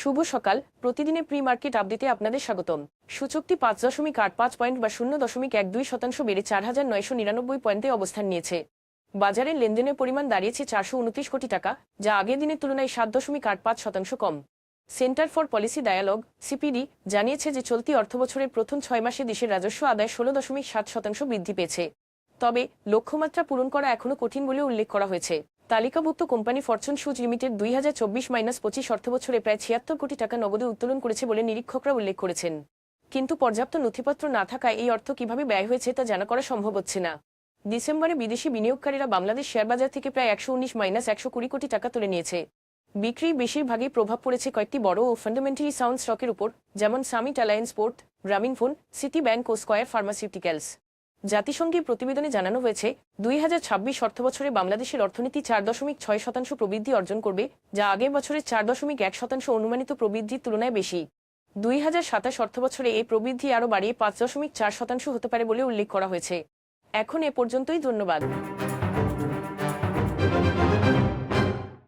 শুভ সকাল। প্রতিদিনের pre market আপডেটে আপনাদের স্বাগতম। সূচকটি পাঁচ দশমিক আট পাঁচ পয়েন্ট বা শূন্য দশমিক এক দুই শতাংশ বেড়ে চার হাজার নয়শো নিরানব্বই পয়েন্টে অবস্থান নিয়েছে। বাজারে লেনদেনের পরিমাণ দাঁড়িয়েছে চারশো উনত্রিশ কোটি টাকা, যা আগের দিনের তুলনায় সাত দশমিক আট পাঁচ শতাংশ কম। Centre for policy dialogue, CPD, জানিয়েছে যে চলতি অর্থবছরের প্রথম ছয় মাসে দেশের রাজস্ব আদায় ষোলো দশমিক সাত শতাংশ বৃদ্ধি পেয়েছে। তবে লক্ষ্যমাত্রা পূরণ করা এখনও কঠিন বলে উল্লেখ করা হয়েছে। তালিকাভুক্ত কোম্পানি ফরচুন সুজ লিমিটেড দুই হাজার চব্বিশ মাইনাস পঁচিশ অর্থবছরে প্রায় ছিয়াত্তর কোটি টাকা নগদে উত্তোলন করেছে বলে নিরীক্ষকরা উল্লেখ করেছেন। কিন্তু পর্যাপ্ত নথিপত্র না থাকায় এই অর্থ কীভাবে ব্যয় হয়েছে তা জানা করা সম্ভব হচ্ছে না। ডিসেম্বরে বিদেশি বিনিয়োগকারীরা বাংলাদেশ শেয়ারবাজার থেকে প্রায় একশো উনিশ মাইনাস একশো কুড়ি কোটি টাকা তুলে নিয়েছে। বিক্রি বেশিরভাগই প্রভাব পড়েছে কয়েকটি বড় ও ফান্ডামেন্টালি সাউন্ড স্টকের উপর, যেমন Summit Alliance Port Grameen phone City Bank ও স্কয়ার ফার্মাসিউটিক্যালস জাতিসংঘের প্রতিবেদনে জানানো হয়েছে, দুই হাজার ছাব্বিশ অর্থবছরে বাংলাদেশের অর্থনীতি চার দশমিক ছয় শতাংশ প্রবৃদ্ধি অর্জন করবে, যা আগের বছরের চার দশমিক এক শতাংশ অনুমানিত প্রবৃদ্ধির তুলনায় বেশি। দুই হাজার সাতাশ অর্থবছরে এই প্রবৃদ্ধি আরও বাড়িয়ে পাঁচ দশমিক চার শতাংশ হতে পারে বলে উল্লেখ করা হয়েছে। এখন এ পর্যন্তই, ধন্যবাদ।